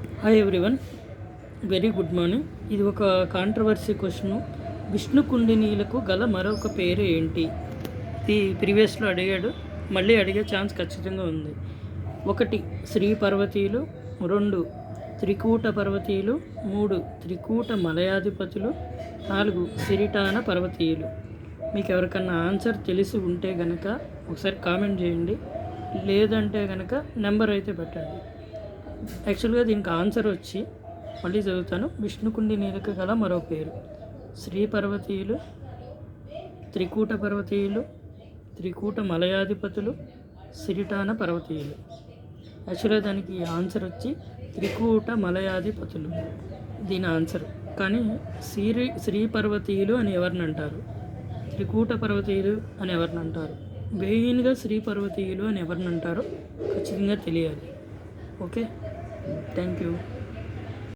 Hi everyone very good morning ఇది ఒక controversy question Vishnu కుండినీలకు గల మరొక పేరు ఏంటి? ఇది ప్రీవియస్లో అడిగాడు. మళ్ళీ అడిగే ఛాన్స్ ఖచ్చితంగా ఉంది. ఒకటి శ్రీ పర్వతీయులు రెండు త్రికూట పర్వతీయులు. మూడు త్రికూట మలయాధిపతులు. నాలుగు సిరిటాన పర్వతీయులు. మీకు ఎవరికన్నా ఆన్సర్ తెలిసి ఉంటే గనక ఒకసారి కామెంట్ చేయండి. లేదంటే కనుక నెంబర్ అయితే పెట్టండి. యాక్చువల్గా దీనికి ఆన్సర్ వచ్చి మళ్ళీ చదువుతాను. విష్ణుకుండి నీలక గల మరో పేరు. శ్రీ పర్వతీయులు త్రికూట పర్వతీయులు త్రికూట మలయాధిపతులు సిరిటాన పర్వతీయులు. యాక్చువల్గా దానికి ఆన్సర్ వచ్చి త్రికూట మలయాధిపతులు. దీని ఆన్సర్. కానీ శ్రీ శ్రీ పర్వతీయులు అని ఎవరిని అంటారు? త్రికూట పర్వతీయులు అని ఎవరిని అంటారు? మెయిన్గా శ్రీ పర్వతీయులు అని ఎవరిని అంటారో ఖచ్చితంగా తెలియాలి. ఓకే? thank you.